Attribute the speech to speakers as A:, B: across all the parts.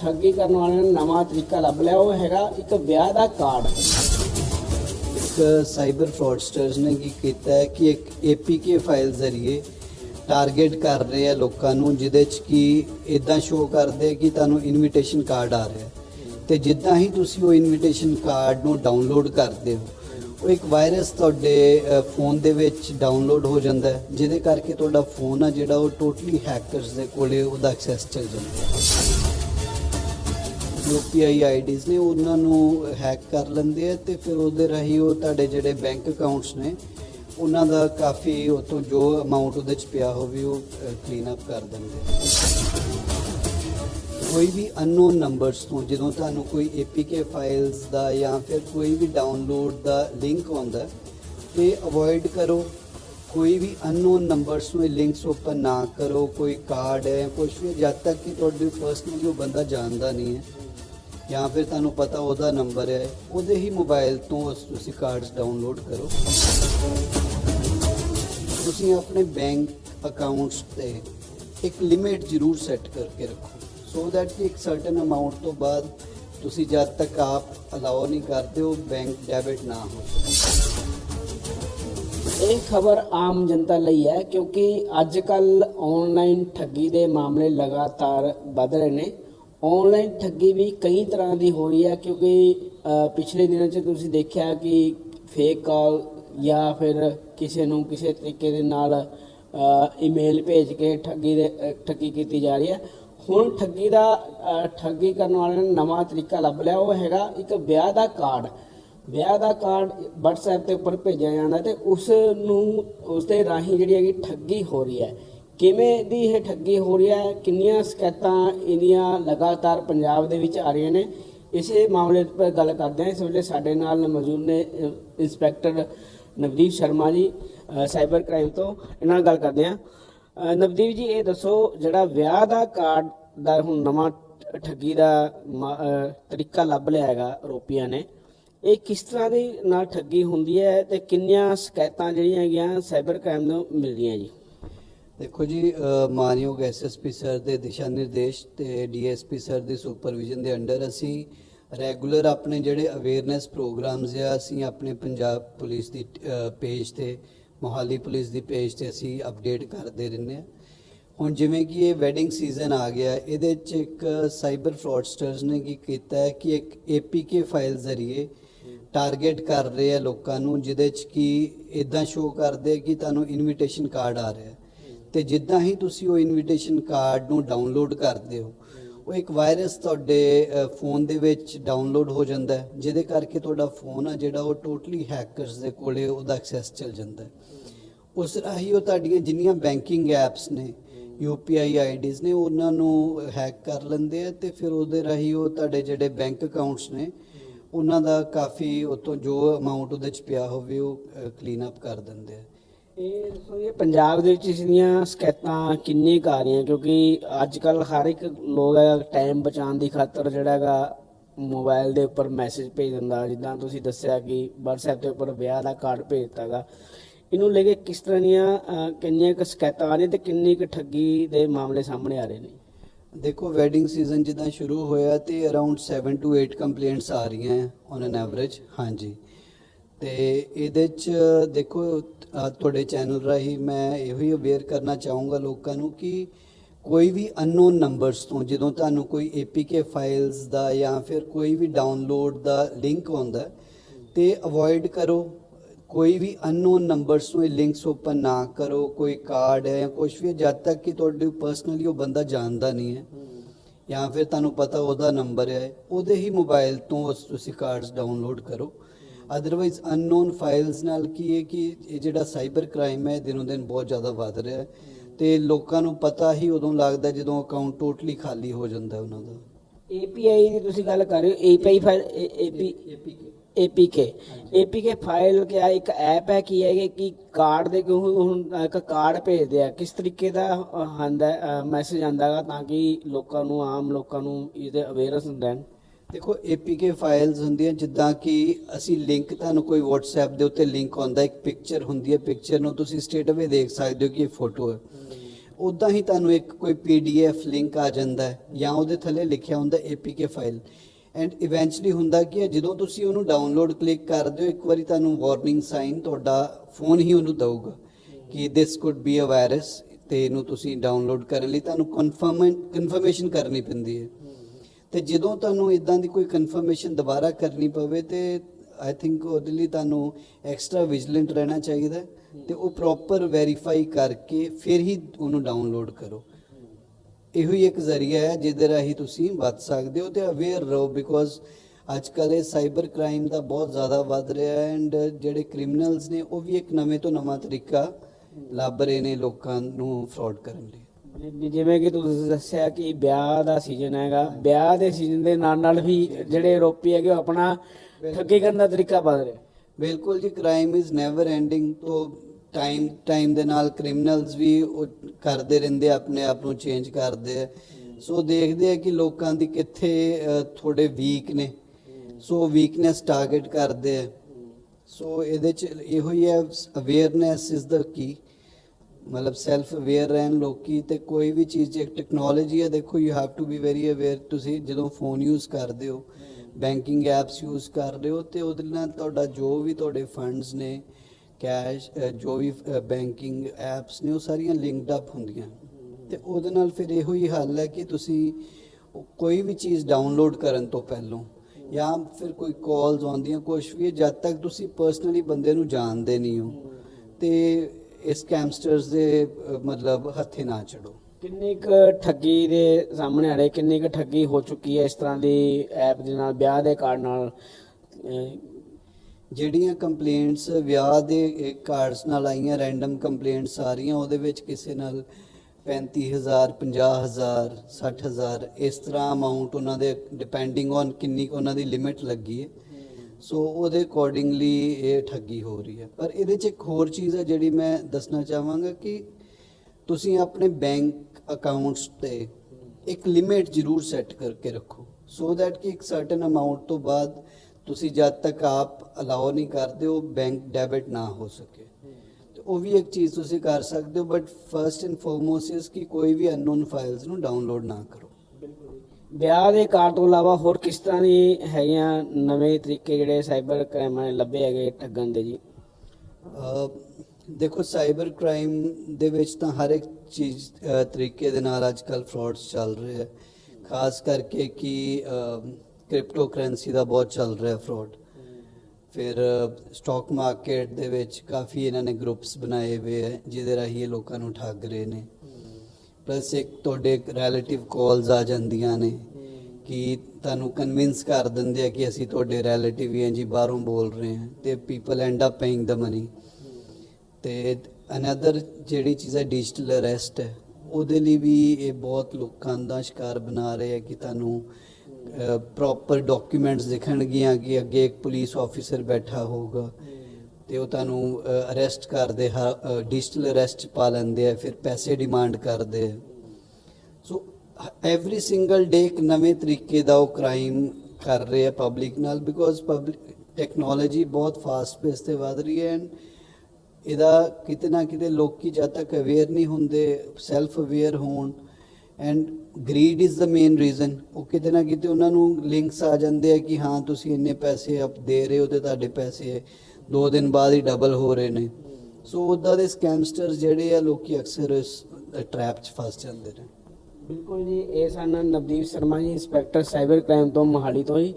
A: ਠੱਗੀ ਕਰਨ ਵਾਲਿਆਂ ਨੇ ਨਵਾਂ ਤਰੀਕਾ ਲੱਭ ਲਿਆ। ਉਹ ਹੈਗਾ ਇੱਕ ਵਿਆਹ ਦਾ ਕਾਰਡ।
B: ਇੱਕ ਸਾਈਬਰ ਫਰਾਡਸਟਰਸ ਨੇ ਕੀ ਕੀਤਾ ਹੈ ਕਿ ਇੱਕ APK ਫਾਈਲ ਜ਼ਰੀਏ ਟਾਰਗੇਟ ਕਰ ਰਹੇ ਆ ਲੋਕਾਂ ਨੂੰ, ਜਿਹਦੇ ਚ ਕੀ ਇਦਾਂ ਸ਼ੋ ਕਰਦੇ ਕਿ ਤੁਹਾਨੂੰ ਇਨਵੀਟੇਸ਼ਨ ਕਾਰਡ ਆ ਰਿਹਾ। ਤੇ ਜਿੱਦਾਂ ਹੀ ਤੁਸੀਂ ਉਹ ਇਨਵੀਟੇਸ਼ਨ ਕਾਰਡ ਨੂੰ ਡਾਊਨਲੋਡ ਕਰਦੇ ਹੋ, ਉਹ ਇੱਕ ਵਾਇਰਸ ਤੁਹਾਡੇ ਫੋਨ ਦੇ ਵਿੱਚ ਡਾਊਨਲੋਡ ਹੋ ਜਾਂਦਾ ਹੈ, ਜਿਹਦੇ ਕਰਕੇ ਤੁਹਾਡਾ ਫੋਨ ਆ ਜਿਹੜਾ ਉਹ ਟੋਟਲੀ ਹੈਕਰਸ ਦੇ ਕੋਲੇ ਉਹਦਾ ਐਕਸੈਸ ਚਲ ਜਾਂਦਾ ਹੈ। ਯੂਪੀਆਈ ਆਈਡੀਜ਼ ਨੇ ਉਹਨਾਂ ਨੂੰ ਹੈਕ ਕਰ ਲੈਂਦੇ ਆ ਤੇ ਫਿਰ ਉਹਦੇ ਰਾਹੀਂ ਉਹ ਤੁਹਾਡੇ ਜਿਹੜੇ ਬੈਂਕ ਅਕਾਊਂਟਸ ਨੇ ਉਹਨਾਂ ਦਾ ਕਾਫੀ ਉਹ ਤੋਂ ਜੋ ਅਮਾਉਂਟ ਉਹਦੇ ਚ ਪਿਆ ਹੋਵੇ ਉਹ ਕਲੀਨ ਅਪ ਕਰ ਦਿੰਦੇ ਕੋਈ ਵੀ ਅਨਨੋਨ ਨੰਬਰਸ ਤੋਂ ਜਦੋਂ ਤੁਹਾਨੂੰ ਕੋਈ APK ਫਾਈਲਸ ਦਾ ਜਾਂ ਫਿਰ ਕੋਈ ਵੀ ਡਾਊਨਲੋਡ ਦਾ ਲਿੰਕ ਆਉਂਦਾ ਹੈ, ਤੇ ਅਵੋਇਡ ਕਰੋ। ਕੋਈ ਵੀ ਅਨਨੋਨ ਨੰਬਰਸ ਨੂੰ ਲਿੰਕਸ ਓਪਨ ਨਾ ਕਰੋ ਕੋਈ ਕਾਰਡ ਹੈ ਕੁਝ ਵੀ ਜਦ ਤੱਕ ਕਿ ਤੁਹਾਡੇ ਪਰਸਨਲੀ ਉਹ ਬੰਦਾ ਜਾਣਦਾ ਨਹੀਂ ਹੈ ਜਾਂ ਫਿਰ ਤੁਹਾਨੂੰ ਪਤਾ ਉਹਦਾ ਨੰਬਰ ਹੈ, ਉਹਦੇ ਹੀ ਮੋਬਾਈਲ ਤੋਂ ਤੁਸੀਂ ਕਾਰਡਸ ਡਾਊਨਲੋਡ ਕਰੋ। ਤੁਸੀਂ ਆਪਣੇ ਬੈਂਕ ਅਕਾਊਂਟਸ ਤੇ ਇੱਕ ਲਿਮਿਟ ਜ਼ਰੂਰ ਸੈੱਟ ਕਰਕੇ ਰੱਖੋ ਸੋ ਦੈਟ ਕਿ ਇੱਕ ਸਰਟਨ ਅਮਾਉਂਟ ਤੋਂ ਬਾਅਦ ਤੁਸੀਂ ਜਦ ਤੱਕ ਆਪ ਅਲਾਉ ਨਹੀਂ ਕਰਦੇ ਹੋ ਬੈਂਕ ਡੈਬਿਟ ਨਾ ਹੋ
A: ਇਹ ਖਬਰ ਆਮ ਜਨਤਾ ਲਈ ਹੈ, ਕਿਉਂਕਿ ਅੱਜ ਕੱਲ ਆਨਲਾਈਨ ਠੱਗੀ ਦੇ ਮਾਮਲੇ ਲਗਾਤਾਰ ਵੱਧ ਰਹੇ ਨੇ। ਆਨਲਾਈਨ ਠੱਗੀ ਵੀ ਕਈ ਤਰ੍ਹਾਂ ਦੀ ਹੋ ਰਹੀ ਹੈ ਕਿਉਂਕਿ ਪਿਛਲੇ ਦਿਨਾਂ 'ਚ ਤੁਸੀਂ ਦੇਖਿਆ ਕਿ ਫੇਕ ਕਾਲ ਜਾਂ ਫਿਰ ਕਿਸੇ ਨੂੰ ਕਿਸੇ ਤਰੀਕੇ ਦੇ ਨਾਲ ਈਮੇਲ ਭੇਜ ਕੇ ਠੱਗੀ ਦੇ ਠੱਗੀ ਕੀਤੀ ਜਾ ਰਹੀ ਹੈ। ਹੁਣ ਠੱਗੀ ਦਾ ਠੱਗੀ ਕਰਨ ਵਾਲਿਆਂ ਨੇ ਨਵਾਂ ਤਰੀਕਾ ਲੱਭ ਲਿਆ, ਉਹ ਹੈਗਾ ਇੱਕ ਵਿਆਹ ਦਾ ਕਾਰਡ। ਵਿਆਹ ਦਾ ਕਾਰਡ WhatsApp ਤੇ ਉੱਪਰ ਭੇਜਿਆ ਜਾਂਦਾ ਤੇ ਉਸ ਨੂੰ, ਉਸ ਦੇ ਰਾਹੀਂ ਜਿਹੜੀ ਹੈਗੀ ਠੱਗੀ ਹੋ ਰਹੀ ਹੈ। ਕਿਵੇਂ ਦੀ ਇਹ ਠੱਗੀ ਹੋ ਰਹੀ ਹੈ? ਕਿੰਨੀਆਂ ਸ਼ਿਕਾਇਤਾਂ ਇਹਦੀਆਂ ਲਗਾਤਾਰ ਪੰਜਾਬ ਦੇ ਵਿੱਚ ਆ ਰਹੀਆਂ ਨੇ? ਇਸੇ ਮਾਮਲੇ ਪਰ ਗੱਲ ਕਰਦੇ ਹਾਂ। ਇਸ ਵੇਲੇ ਸਾਡੇ ਨਾਲ ਮੌਜੂਦ ਨੇ inspector Navdeep Sharma ji cyber crime ਤੋਂ। ਇਹਨਾਂ ਨਾਲ ਗੱਲ ਕਰਦੇ ਹਾਂ। ਨਵਦੀਪ ਜੀ, ਇਹ ਦੱਸੋ, ਜਿਹੜਾ ਵਿਆਹ ਦਾ ਕਾਰਡ ਦਾ ਹੁਣ ਨਵਾਂ ਠੱਗੀ ਦਾ ਮਾ- ਤਰੀਕਾ ਲੱਭ ਲਿਆ ਹੈਗਾ ਆਰੋਪੀਆਂ ਨੇ, ਇਹ ਕਿਸ ਤਰ੍ਹਾਂ ਦੀ ਨਾਲ ਠੱਗੀ ਹੁੰਦੀ ਹੈ ਤੇ ਕਿੰਨੀਆਂ ਸ਼ਿਕਾਇਤਾਂ ਜਿਹੜੀਆਂ ਹੈਗੀਆਂ ਸਾਈਬਰ ਕ੍ਰਾਈਮ ਨੂੰ ਮਿਲਦੀਆਂ ਜੀ?
B: ਦੇਖੋ ਜੀ ਅ, ਮਾਨਯੋਗ ਐਸਐਸਪੀ ਸਰ ਦੇ ਦਿਸ਼ਾ ਨਿਰਦੇਸ਼ ਤੇ ਡੀਐਸਪੀ ਸਰ ਦੀ ਸੁਪਰਵਿਜ਼ਨ ਦੇ ਅੰਡਰ ਅਸੀਂ ਰੈਗੂਲਰ ਆਪਣੇ ਜਿਹੜੇ ਅਵੇਅਰਨੈਸ ਪ੍ਰੋਗਰਾਮਸ ਆ ਅਸੀਂ ਆਪਣੇ ਪੰਜਾਬ ਪੁਲਿਸ ਦੀ ਪੇਜ ਤੇ ਮੋਹਾਲੀ ਪੁਲਿਸ ਦੀ ਪੇਜ ਤੇ ਅਸੀਂ ਅਪਡੇਟ ਕਰਦੇ ਰਹਿੰਦੇ ਹਾਂ ਹੁਣ ਜਿਵੇਂ ਕਿ ਇਹ ਵੈਡਿੰਗ ਸੀਜ਼ਨ ਆ ਗਿਆ ਇਹਦੇ ਚ ਇੱਕ ਸਾਈਬਰ ਫਰਾਡਸਟਰਸ ਨੇ ਕੀ ਕੀਤਾ ਹੈ ਕਿ ਇੱਕ APK ਫਾਈਲ ਜ਼ਰੀਏ ਟਾਰਗੇਟ ਕਰ ਰਹੇ ਆ ਲੋਕਾਂ ਨੂੰ ਜਿਹਦੇ ਚ ਕੀ ਇਦਾਂ ਸ਼ੋ ਕਰਦੇ ਕਿ ਤੁਹਾਨੂੰ ਇਨਵੀਟੇਸ਼ਨ ਕਾਰਡ ਆ ਰਿਹਾ ਤੇ ਜਿੱਦਾਂ ਹੀ ਤੁਸੀਂ ਉਹ ਇਨਵੀਟੇਸ਼ਨ ਕਾਰਡ ਨੂੰ ਡਾਊਨਲੋਡ ਕਰਦੇ ਹੋ, ਉਹ ਇੱਕ ਵਾਇਰਸ ਤੁਹਾਡੇ ਫੋਨ ਦੇ ਵਿੱਚ ਡਾਊਨਲੋਡ ਹੋ ਜਾਂਦਾ ਹੈ, ਜਿਹਦੇ ਕਰਕੇ ਤੁਹਾਡਾ ਫੋਨ ਆ ਜਿਹੜਾ ਉਹ ਟੋਟਲੀ ਹੈਕਰਸ ਦੇ ਕੋਲੇ ਉਹਦਾ ਐਕਸੈਸ ਚਲ ਜਾਂਦਾ ਹੈ। ਉਸ ਰਾਹੀਂ ਉਹ ਤੁਹਾਡੀਆਂ ਜਿੰਨੀਆਂ ਬੈਂਕਿੰਗ ਐਪਸ ਨੇ ਯੂਪੀਆਈ ਆਈਡੀਜ਼ ਨੇ, ਉਹਨਾਂ ਨੂੰ ਹੈਕ ਕਰ ਲੈਂਦੇ ਆ ਤੇ ਫਿਰ ਉਹਦੇ ਰਾਹੀਂ ਉਹ ਤੁਹਾਡੇ ਜਿਹੜੇ ਬੈਂਕ ਅਕਾਊਂਟਸ ਨੇ, ਉਹਨਾਂ ਦਾ ਕਾਫੀ ਉਹ ਤੋਂ ਜੋ ਅਮਾਉਂਟ ਉਹਦੇ ਚ ਪਿਆ ਹੋਵੇ, ਉਹ ਕਲੀਨ ਅਪ ਕਰ ਦਿੰਦੇ ਆ।
A: ਇਹ ਦੱਸੋ ਇਹ ਪੰਜਾਬ ਦੇ ਵਿੱਚ ਇਸ ਦੀਆਂ ਸ਼ਿਕਾਇਤਾਂ ਕਿੰਨੀ ਕੁ ਆ ਰਹੀਆਂ? ਕਿਉਂਕਿ ਅੱਜ ਕੱਲ ਹਰ ਇੱਕ ਲੋਕ ਟਾਈਮ ਬਚਾਉਣ ਦੀ ਖਾਤਰ ਜਿਹੜਾ ਹੈਗਾ ਮੋਬਾਈਲ ਦੇ ਉੱਪਰ ਮੈਸੇਜ ਭੇਜ ਦਿੰਦਾ। ਜਿੱਦਾਂ ਤੁਸੀਂ ਦੱਸਿਆ ਕਿ WhatsApp ਦੇ ਉੱਪਰ ਵਿਆਹ ਦਾ ਕਾਰਡ ਭੇਜ ਦਿੱਤਾਗਾ ਇਹਨੂੰ ਲੈ ਕੇ ਕਿਸ ਤਰ੍ਹਾਂ ਦੀਆਂ ਕਿੰਨੀਆਂ ਕੁ ਸ਼ਿਕਾਇਤਾਂ ਆ ਰਹੀਆਂ ਤੇ ਕਿੰਨੀ ਕੁ ਠੱਗੀ ਦੇ ਮਾਮਲੇ ਸਾਹਮਣੇ ਆ ਰਹੇ ਨੇ?
B: ਦੇਖੋ ਵੈਡਿੰਗ ਸੀਜ਼ਨ ਜਿੱਦਾਂ ਸ਼ੁਰੂ ਹੋਇਆ ਤੇ ਅਰਾਊਂਡ 7 ਟੂ 8 ਕੰਪਲੇਂਟਸ ਆ ਰਹੀਆਂ ਔਨ ਐਨ ਐਵਰੇਜ ਹਾਂਜੀ। ਤੇ ਇਹਦੇ ਚ ਦੇਖੋ ਤੁਹਾਡੇ ਚੈਨਲ ਰਾਹੀਂ ਮੈਂ ਇਹੋ ਹੀ ਅਵੇਅਰ ਕਰਨਾ ਚਾਹੂੰਗਾ ਲੋਕਾਂ ਨੂੰ ਕਿ ਕੋਈ ਵੀ ਅਨਨੋਨ ਨੰਬਰਸ ਤੋਂ ਜਦੋਂ ਤੁਹਾਨੂੰ ਕੋਈ APK ਫਾਈਲਸ ਦਾ ਜਾਂ ਫਿਰ ਕੋਈ ਵੀ ਡਾਊਨਲੋਡ ਦਾ ਲਿੰਕ ਆਉਂਦਾ ਹੈ, ਤੇ ਅਵੋਇਡ ਕਰੋ। ਕੋਈ ਵੀ ਅਨਨੋਨ ਨੰਬਰਸ ਨੂੰ ਲਿੰਕਸ ਓਪਨ ਨਾ ਕਰੋ। ਕੋਈ ਕਾਰਡ ਹੈ ਜਾਂ ਕੁਝ ਵੀ ਜਦ ਤੱਕ ਕਿ ਤੁਹਾਡੇ ਪਰਸਨਲੀ ਉਹ ਬੰਦਾ ਜਾਣਦਾ ਨਹੀਂ ਹੈ। ਜਾਂ ਫਿਰ ਤੁਹਾਨੂੰ ਪਤਾ ਉਹਦਾ ਨੰਬਰ ਹੈ ਉਹਦੇ ਹੀ ਮੋਬਾਈਲ ਤੋਂ ਤੁਸੀਂ ਕਾਰਡਸ ਡਾਊਨਲੋਡ ਕਰੋ। ਅਦਰਵਾਈਜ਼ ਅਨਨੋਨ ਫਾਈਲਸ ਨਾਲ ਕੀ ਹੈ ਕਿ ਇਹ ਜਿਹੜਾ ਸਾਈਬਰ ਕ੍ਰਾਈਮ ਹੈ ਦਿਨੋਂ ਦਿਨ ਬਹੁਤ ਜ਼ਿਆਦਾ ਵੱਧ ਰਿਹਾ ਹੈ। ਤੇ ਲੋਕਾਂ ਨੂੰ ਪਤਾ ਹੀ ਉਦੋਂ ਲੱਗਦਾ ਜਦੋਂ ਅਕਾਊਂਟ ਟੋਟਲੀ ਖਾਲੀ ਹੋ ਜਾਂਦਾ ਉਹਨਾਂ ਦਾ।
A: API ਦੀ ਤੁਸੀਂ ਗੱਲ ਕਰ ਰਹੇ ਹੋ API file AP APK APK file ਕਿਆ ਇੱਕ ਐਪ ਹੈ ਕੀ ਹੈ ਕਿ ਕਾਰਡ ਦੇ ਕਿਉਂ ਹੁਣ ਇੱਕ ਕਾਰਡ ਭੇਜਦੇ ਆ ਕਿਸ ਤਰੀਕੇ ਦਾ ਆਂਦਾ ਮੈਸੇਜ ਆਂਦਾਗਾ ਤਾਂ ਕਿ ਲੋਕਾਂ ਨੂੰ ਆਮ ਲੋਕਾਂ ਨੂੰ ਇਹਦੇ ਅਵੇਅਰਨੈਸ ਰਹਿਣ
B: ਦੇਖੋ APK ਫਾਈਲਸ ਹੁੰਦੀਆਂ, ਜਿੱਦਾਂ ਕਿ ਅਸੀਂ ਲਿੰਕ ਤੁਹਾਨੂੰ ਕੋਈ WhatsApp ਦੇ ਉੱਤੇ ਲਿੰਕ ਆਉਂਦਾ, ਇੱਕ ਪਿਕਚਰ ਹੁੰਦੀ ਹੈ ਪਿਕਚਰ ਨੂੰ ਤੁਸੀਂ ਸਟੇਟ ਅਵੇ ਦੇਖ ਸਕਦੇ ਹੋ ਕਿ ਇਹ ਫੋਟੋ ਹੈ। ਉਦਾਂ ਹੀ ਤੁਹਾਨੂੰ ਇੱਕ ਕੋਈ ਪੀਡੀਐਫ ਲਿੰਕ ਆ ਜਾਂਦਾ ਹੈ, ਜਾਂ ਉਹਦੇ ਥੱਲੇ ਲਿਖਿਆ ਹੁੰਦਾ ਏਪੀਕੇ ਫਾਈਲ ਐਂਡ ਇਵੈਂਚੁਅਲੀ ਹੁੰਦਾ ਕੀ ਹੈ, ਜਦੋਂ ਤੁਸੀਂ ਉਹਨੂੰ ਡਾਊਨਲੋਡ ਕਲਿੱਕ ਕਰਦੇ ਹੋ, ਇੱਕ ਵਾਰੀ ਤੁਹਾਨੂੰ ਵਾਰਨਿੰਗ ਸਾਈਨ ਤੁਹਾਡਾ ਫੋਨ ਹੀ ਉਹਨੂੰ ਦਊਗਾ ਕਿ this could be a virus ਤੇ ਇਹਨੂੰ ਤੁਸੀਂ ਡਾਊਨਲੋਡ ਕਰਨ ਲਈ ਤੁਹਾਨੂੰ ਕਨਫਰਮ ਕਨਫਰਮੇਸ਼ਨ ਕਰਨੀ ਪੈਂਦੀ ਹੈ। ਤੇ ਜਦੋਂ ਤੁਹਾਨੂੰ ਇਦਾਂ ਦੀ ਕੋਈ ਕਨਫਰਮੇਸ਼ਨ ਦੁਬਾਰਾ ਕਰਨੀ ਪਵੇ ਤੇ ਆਈ ਥਿੰਕ ਉਹਦੇ ਲਈ ਤੁਹਾਨੂੰ ਐਕਸਟਰਾ ਵਿਜੀਲੈਂਟ ਰਹਿਣਾ ਚਾਹੀਦਾ ਹੈ ਤੇ ਉਹ ਪ੍ਰੋਪਰ ਵੈਰੀਫਾਈ ਕਰਕੇ ਫਿਰ ਹੀ ਉਹਨੂੰ ਡਾਊਨਲੋਡ ਕਰੋ। ਇਹੋ ਹੀ ਇੱਕ ਜ਼ਰੀਆ ਹੈ ਜਿਹਦੇ ਰਾਹੀਂ ਤੁਸੀਂ ਬਚ ਸਕਦੇ ਹੋ ਤੇ ਅਵੇਅਰ ਰਹੋ ਬਿਕੋਜ਼ ਅੱਜ ਕੱਲ੍ਹ ਇਹ ਸਾਈਬਰ ਕ੍ਰਾਈਮ ਦਾ ਬਹੁਤ ਜ਼ਿਆਦਾ ਵੱਧ ਰਿਹਾ ਹੈ ਐਂਡ ਜਿਹੜੇ ਕ੍ਰਿਮੀਨਲਸ ਨੇ ਉਹ ਵੀ ਇੱਕ ਨਵੇਂ ਤੋਂ ਨਵਾਂ ਤਰੀਕਾ ਲੱਭ ਰਹੇ ਨੇ ਲੋਕਾਂ ਨੂੰ ਫਰਾਡ ਕਰਨ ਲਈ।
A: ਜਿ- ਜਿਵੇਂ ਕਿ ਤੁਸੀਂ ਦੱਸਿਆ ਕਿ ਵਿਆਹ ਦਾ ਸੀਜ਼ਨ ਹੈਗਾ। ਵਿਆਹ ਦੇ ਸੀਜ਼ਨ ਦੇ ਨਾਲ ਨਾਲ ਵੀ ਜਿਹੜੇ ਆਰੋਪੀ ਹੈਗੇ ਉਹ ਆਪਣਾ ਠੱਗੀ ਕਰਨ ਦਾ ਤਰੀਕਾ ਬਦਲ ਰਹੇ।
B: ਬਿਲਕੁਲ ਜੀ ਕ੍ਰਾਈਮ ਇਜ਼ ਨੈਵਰ ਐਂਡਿੰਗ ਤੋਂ ਟਾਈਮ ਟਾਈਮ ਦੇ ਨਾਲ ਕ੍ਰਿਮੀਨਲਸ ਵੀ ਉਹ ਕਰਦੇ ਰਹਿੰਦੇ ਆਪਣੇ ਆਪ ਨੂੰ ਚੇਂਜ ਕਰਦੇ ਆ। ਸੋ ਦੇਖਦੇ ਆ ਕਿ ਲੋਕਾਂ ਦੀ ਕਿੱਥੇ ਥੋੜੇ ਵੀਕ ਨੇ। ਸੋ ਵੀਕਨੈਸ ਟਾਰਗੇਟ ਕਰਦੇ ਆ। ਸੋ ਇਹਦੇ ਚ ਇਹੋ ਹੀ ਹੈ ਅਵੇਅਰਨੈਸ ਇਜ਼ ਦਾ ਕੀ ਮਤਲਬ ਸੈਲਫ ਅਵੇਅਰ ਰਹਿਣ ਲੋਕੀ ਤੇ ਕੋਈ ਵੀ ਚੀਜ਼, ਜੇ ਟੈਕਨੋਲੋਜੀ ਹੈ, ਦੇਖੋ you have to be very aware ਤੁਸੀਂ ਜਦੋਂ ਫੋਨ ਯੂਜ਼ ਕਰਦੇ ਹੋ ਬੈਂਕਿੰਗ ਐਪਸ ਯੂਜ਼ ਕਰ ਰਹੇ ਹੋ ਤੇ ਉਹਦੇ ਨਾਲ ਤੁਹਾਡਾ ਜੋ ਵੀ ਤੁਹਾਡੇ ਫੰਡਸ ਨੇ ਕੈਸ਼ ਜੋ ਵੀ ਬੈਂਕਿੰਗ ਐਪਸ ਨੇ, ਉਹ ਸਾਰੀਆਂ ਲਿੰਕਡ ਅਪ ਹੁੰਦੀਆਂ ਤੇ ਉਹਦੇ ਨਾਲ ਫਿਰ ਇਹੋ ਹੀ ਹੱਲ ਹੈ ਕਿ ਤੁਸੀਂ ਕੋਈ ਵੀ ਚੀਜ਼ ਡਾਊਨਲੋਡ ਕਰਨ ਤੋਂ ਪਹਿਲਾਂ ਜਾਂ ਫਿਰ ਕੋਈ ਕਾਲਸ ਆਉਂਦੀਆਂ ਕੁਝ ਵੀ ਜਦ ਤੱਕ ਤੁਸੀਂ ਪਰਸਨਲੀ ਬੰਦੇ ਨੂੰ ਜਾਣਦੇ ਨਹੀਂ ਹੋ ਤੇ ਇਸ ਸਕੈਮਸਟਰਸ ਦੇ ਮਤਲਬ ਹੱਥੇ ਨਾ ਚੜੋ।
A: ਕਿੰਨੀ ਕੁ ਠੱਗੀ ਦੇ ਸਾਹਮਣੇ ਆ ਰਹੇ ਕਿੰਨੀ ਕੁ ਠੱਗੀ ਹੋ ਚੁੱਕੀ ਹੈ ਇਸ ਤਰ੍ਹਾਂ ਦੀ ਐਪ ਦੇ ਨਾਲ ਵਿਆਹ ਦੇ ਕਾਰਡ ਨਾਲ? ਅਹ,
B: ਜਿਹੜੀਆਂ ਕੰਪਲੇਂਟਸ ਵਿਆਹ ਦੇ ਕਾਰਡਸ ਨਾਲ ਆਈਆਂ ਰੈਂਡਮ ਕੰਪਲੇਂਟਸ ਆ ਰਹੀਆਂ ਉਹਦੇ ਵਿੱਚ ਕਿਸੇ ਨਾਲ 35000 50000 60000 ਇਸ ਤਰ੍ਹਾਂ ਅਮਾਉਂਟ ਉਹਨਾਂ ਦੇ ਡਿਪੈਂਡਿੰਗ ਔਨ ਕਿੰਨੀ ਕੁ ਉਹਨਾਂ ਦੀ ਲਿਮਿਟ ਲੱਗੀ ਹੈ। ਸੋ ਉਹਦੇ ਅਕੋਰਡਿੰਗਲੀ ਇਹ ਠੱਗੀ ਹੋ ਰਹੀ ਹੈ। ਪਰ ਇਹਦੇ 'ਚ ਇੱਕ ਹੋਰ ਚੀਜ਼ ਹੈ ਜਿਹੜੀ ਮੈਂ ਦੱਸਣਾ ਚਾਹਾਂਗਾ ਕਿ ਤੁਸੀਂ ਆਪਣੇ ਬੈਂਕ ਅਕਾਊਂਟਸ ਤੇ ਇੱਕ ਲਿਮਿਟ ਜ਼ਰੂਰ ਸੈੱਟ ਕਰਕੇ ਰੱਖੋ। ਸੋ ਦੈਟ ਕਿ ਇੱਕ ਸਰਟਨ ਅਮਾਉਂਟ ਤੋਂ ਬਾਅਦ ਤੁਸੀਂ ਜਦ ਤੱਕ ਆਪ ਅਲਾਉ ਨਹੀਂ ਕਰਦੇ, ਉਹ ਬੈਂਕ ਡੈਬਿਟ ਨਾ ਹੋ ਸਕੇ। ਤੇ ਉਹ ਵੀ ਇੱਕ ਚੀਜ਼ ਤੁਸੀਂ ਕਰ ਸਕਦੇ ਹੋ ਬਟ ਫਰਸਟ ਐਂਡ ਫੋਰਮੋਸਟ ਇਸ ਕਿ ਕੋਈ ਵੀ ਅਨਨੋਨ ਫਾਈਲਸ ਨੂੰ ਡਾਊਨਲੋਡ ਨਾ ਕਰੋ।
A: ਵਿਆਹ ਦੇ ਕਾਰਡ ਤੋਂ ਇਲਾਵਾ ਹੋਰ ਕਿਸ ਤਰ੍ਹਾਂ ਦੀ ਹੈਗੀਆਂ ਨਵੇਂ ਤਰੀਕੇ ਜਿਹੜੇ ਸਾਈਬਰ ਕ੍ਰਾਈਮਾਂ ਨੇ ਲੱਭੇ ਹੈਗੇ ਠੱਗਣ ਦੇ ਜੀ?
B: ਦੇਖੋ ਸਾਈਬਰ ਕ੍ਰਾਈਮ ਦੇ ਵਿੱਚ ਤਾਂ ਹਰ ਇੱਕ ਚੀਜ਼ ਤਰੀਕੇ ਦੇ ਨਾਲ ਅੱਜ ਕੱਲ ਫਰਾਡਸ ਚੱਲ ਰਹੇ ਹੈ। ਖਾਸ ਕਰਕੇ ਕਿ ਕ੍ਰਿਪਟੋ ਕਰੰਸੀ ਦਾ ਬਹੁਤ ਚੱਲ ਰਿਹਾ ਫਰਾਡ ਫਿਰ ਸਟਾਕ ਮਾਰਕੀਟ ਦੇ ਵਿੱਚ ਕਾਫੀ ਇਹਨਾਂ ਨੇ ਗਰੁੱਪਸ ਬਣਾਏ ਹੋਏ ਹੈ, ਜਿਹਦੇ ਰਾਹੀਂ ਇਹ ਲੋਕਾਂ ਨੂੰ ਠੱਗ ਰਹੇ ਨੇ। ਪਲੱਸ ਇੱਕ ਤੁਹਾਡੇ ਰਿਲੇਟਿਵ ਕਾਲਸ ਆ ਜਾਂਦੀਆਂ ਨੇ ਕਿ ਤੁਹਾਨੂੰ ਕਨਵਿੰਸ ਕਰ ਦਿੰਦੇ ਆ ਕਿ ਅਸੀਂ ਤੁਹਾਡੇ ਰਿਲੇਟਿਵ ਹੀ ਹਾਂ ਜੀ, ਬਾਹਰੋਂ ਬੋਲ ਰਹੇ ਹਾਂ ਤੇ people end up paying the money ਤੇ ਅਨਦਰ ਜਿਹੜੀ ਚੀਜ਼ ਹੈ ਡਿਜੀਟਲ ਅਰੈਸਟ ਹੈ, ਉਹਦੇ ਲਈ ਵੀ ਇਹ ਬਹੁਤ ਲੋਕਾਂ ਦਾ ਸ਼ਿਕਾਰ ਬਣਾ ਰਹੇ ਹੈ ਕਿ ਤੁਹਾਨੂੰ ਪ੍ਰੋਪਰ ਡਾਕੂਮੈਂਟਸ ਦਿਖਣਗੀਆਂ ਕਿ ਅੱਗੇ ਇੱਕ ਪੁਲਿਸ ਆਫੀਸਰ ਬੈਠਾ ਹੋਊਗਾ। ਤੇ ਉਹ ਤੁਹਾਨੂੰ ਅਰੈਸਟ ਕਰਦੇ ਡਿਜੀਟਲ ਅਰੈਸਟ ਪਾ ਲੈਂਦੇ ਆ, ਫਿਰ ਪੈਸੇ ਡਿਮਾਂਡ ਕਰਦੇ ਆ। ਸੋ ਐਵਰੀ ਸਿੰਗਲ ਡੇ ਇੱਕ ਨਵੇਂ ਤਰੀਕੇ ਦਾ ਉਹ ਕ੍ਰਾਈਮ ਕਰ ਰਹੇ ਆ ਪਬਲਿਕ ਨਾਲ ਬਿਕੋਜ਼ ਪਬਲਿਕ ਟੈਕਨੋਲੋਜੀ ਬਹੁਤ ਫਾਸਟ ਪੇਸ ਤੇ ਵਧ ਰਹੀ ਹੈ ਐਂਡ ਇਹਦਾ ਕਿਤੇ ਨਾ ਕਿਤੇ ਲੋਕੀ ਜਦ ਤੱਕ ਅਵੇਅਰ ਨਹੀਂ ਹੁੰਦੇ ਸੈਲਫ ਅਵੇਅਰ ਹੋਣ and greed is the main reason ਉਹ ਕਿਤੇ ਨਾ ਕਿਤੇ ਉਹਨਾਂ ਨੂੰ ਲਿੰਕਸ ਆ ਜਾਂਦੇ ਆ ਕਿ ਹਾਂ, ਤੁਸੀਂ ਇੰਨੇ ਪੈਸੇ ਆਪ ਦੇ ਰਹੇ ਹੋ ਤੇ ਤੁਹਾਡੇ ਪੈਸੇ ਦੋ ਦਿਨ ਬਾਅਦ ਹੀ ਡਬਲ ਹੋ ਰਹੇ ਨੇ। ਸੋ ਉਦਾਂ ਦੇ ਸਕੈਮਸਟਰ ਜਿਹੜੇ ਆ, ਲੋਕੀ ਅਕਸਰ ਇਸ ਟ੍ਰੈਪ 'ਚ ਫਸ ਜਾਂਦੇ ਨੇ।
A: ਬਿਲਕੁਲ ਜੀ, ਇਹ ਸਨ Navdeep Sharma ji, inspector cyber crime ਤੋਂ ਮੋਹਾਲੀ ਤੋਂ ਹੀ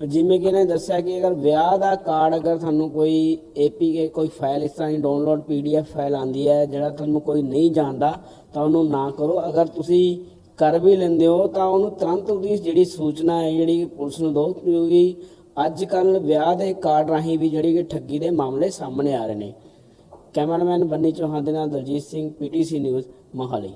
A: ਜਿਵੇਂ ਕਿ ਇਹਨੇ ਦੱਸਿਆ ਕਿ ਅਗਰ ਵਿਆਹ ਦਾ ਕਾਰਡ ਅਗਰ ਤੁਹਾਨੂੰ ਕੋਈ ਏਪੀਕੇ ਕੋਈ ਫਾਈਲ ਇਸ ਤਰ੍ਹਾਂ ਦੀ ਡਾਊਨਲੋਡ ਪੀਡੀਐਫ ਫਾਈਲ ਆਂਦੀ ਹੈ, ਜਿਹੜਾ ਤੁਹਾਨੂੰ ਕੋਈ ਨਹੀਂ ਜਾਣਦਾ, ਤਾਂ ਉਹਨੂੰ ਨਾ ਕਰੋ। ਅਗਰ ਤੁਸੀਂ ਕਰ ਵੀ ਲੈਂਦੇ ਹੋ, ਤਾਂ ਉਹਨੂੰ ਤੁਰੰਤ ਉਹਦੀ ਜਿਹੜੀ ਸੂਚਨਾ ਹੈ, ਜਿਹੜੀ ਪੁਲਿਸ ਨੂੰ ਦਿਓ, ਕਿਉਂਕਿ ਅੱਜ ਕੱਲ ਵਿਆਹ ਦੇ ਕਾਰਡ ਰਾਹੀਂ ਵੀ ਜਿਹੜੀ ਕਿ ਠੱਗੀ ਦੇ ਮਾਮਲੇ ਸਾਹਮਣੇ ਆ ਰਹੇ ਨੇ। ਕੈਮਰਾਮੈਨ ਬੰਨੀ ਚੌਹਾਨ ਦੇ ਨਾਲ ਦਲਜੀਤ ਸਿੰਘ, ਪੀਟੀਸੀ ਨਿਊਜ਼, ਮੋਹਾਲੀ।